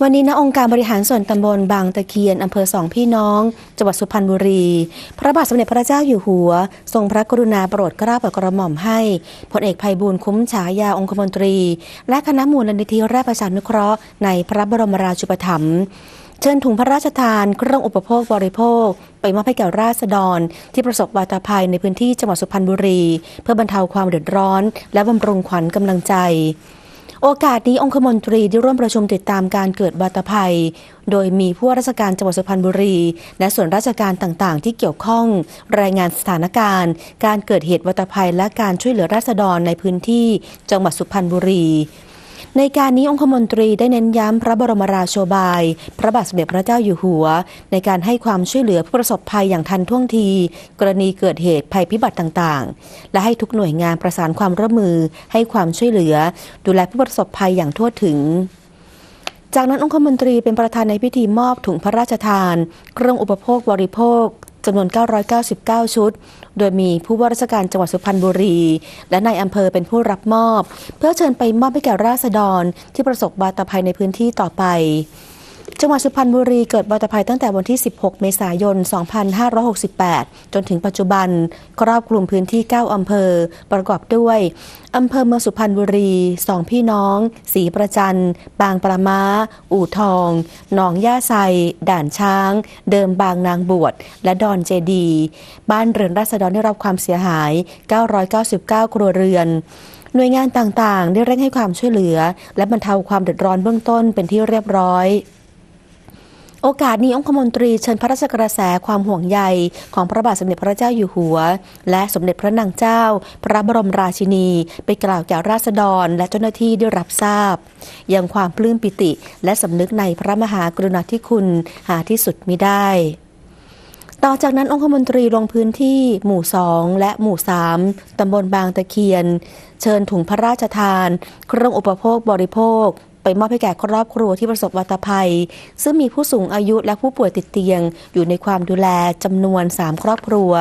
วันนี้ณองค์การบริหารส่วนตำบลบางตะเคียนอำเภอสองพี่น้องจังหวัดสุพรรณบุรี พระบาทสมเด็จพระเจ้าอยู่หัว ทรงพระกรุณาโปรดเกล้าโปรดกระหม่อมให้พลเอกภัยบูลคุ้มฉายาองคมนตรี และคณะมูลนิธิราชประชานุเคราะห์ในพระบรมราชูปถัมภ์เชิญถุงพระราชทานเครื่องอุปโภคบริโภค ไปมอบให้แก่ราษฎร ที่ประสบวาตาภัยในพื้นที่จังหวัดสุพรรณบุรี เพื่อบรรเทาความเดือดร้อน และบำรุงขวัญกำลังใจ โอกาสนี้องคมนตรีได้ร่วมประชุมติดตามการเกิดวาตภัย โดยมีผู้ว่าราชการจังหวัดสุพรรณบุรี และส่วนราชการต่างๆ ที่เกี่ยวข้อง รายงานสถานการณ์ การเกิดเหตุวาตภัยและการช่วยเหลือราษฎรในพื้นที่จังหวัดสุพรรณบุรี ในการนี้องคมนตรีได้เน้นย้ำพระบรมราโชบาย พระบาทสมเด็จพระเจ้าอยู่หัว ในการให้ความช่วยเหลือผู้ประสบภัยอย่างทันท่วงที กรณีเกิดเหตุภัยพิบัติต่างๆ และให้ทุกหน่วยงานประสานความร่วมมือ ให้ความช่วยเหลือ ดูแลผู้ประสบภัยอย่างทั่วถึงจากนั้นองคมนตรีเป็นประธานในพิธีมอบถุงพระราชทาน เครื่องอุปโภคบริโภค จำนวน 999 ชุด โดยมีผู้ว่าราชการจังหวัดสุพรรณบุรี และนายอำเภอเป็นผู้รับมอบ เพื่อเชิญไปมอบให้แก่ราษฎรที่ประสบบาตภัยในพื้นที่ต่อไป จังหวัดสุพรรณบุรีเกิดบาตภัยตั้งแต่วันที่ 16 เมษายน 2568 จนถึงปัจจุบันครอบคลุมพื้นที่ 9 อำเภอ ประกอบด้วยอำเภอเมืองสุพรรณบุรี สองพี่น้องศรีประจัน บางประมาอู่ทอง หนองย่าไซ ด่านช้าง เดิมบางนางบวช และดอนเจดี บ้านเรือนราษฎรได้รับความเสียหาย 999 ครัวเรือนหน่วยงานต่างๆ ได้เร่งให้ความช่วยเหลือ และบรรเทาความเดือดร้อนเบื้องต้นเป็นที่เรียบร้อย โอกาสนี้องคมนตรีเชิญพระราชกระแสความห่วงใยของพระบาทสมเด็จพระเจ้าอยู่หัว และสมเด็จพระนางเจ้า พระบรมราชินี ไปกล่าวแก่ราษฎรและเจ้าหน้าที่ได้รับทราบ ยังความปลื้มปิติและสำนึกในพระมหากรุณาธิคุณหาที่สุดมิได้ต่อจากนั้นองคมนตรีลงพื้นที่หมู่2และหมู่3ตำบลบางตะเคียน เชิญถุงพระราชทาน เครื่องอุปโภคบริโภค ไปมอบให้แก่ครอบครัวที่ประสบวัตภัย ซึ่งมีผู้สูงอายุและผู้ป่วยติดเตียง อยู่ในความดูแลจำนวน 3 ครอบครัว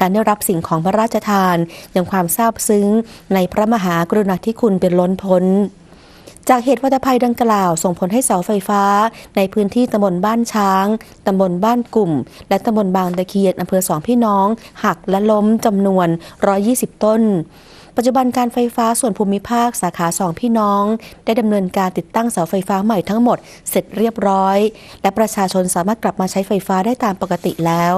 การได้รับสิ่งของพระราชทานยังความซาบซึ้ง ในพระมหากรุณาธิคุณเป็นล้นพ้นจากเหตุวัตภัยดังกล่าวส่งผลให้เสาไฟฟ้า ในพื้นที่ตำบลบ้านช้าง ตำบลบ้านกลุ่ม และตำบลบางตะเคียนอำเภอสองพี่น้อง หักและล้มจำนวน 120 ต้น ปัจจุบันการไฟฟ้าส่วนภูมิภาคสาขาสองพี่น้อง ได้ดำเนินการติดตั้งเสาไฟฟ้าใหม่ทั้งหมดเสร็จเรียบร้อย และประชาชนสามารถกลับมาใช้ไฟฟ้าได้ตามปกติแล้ว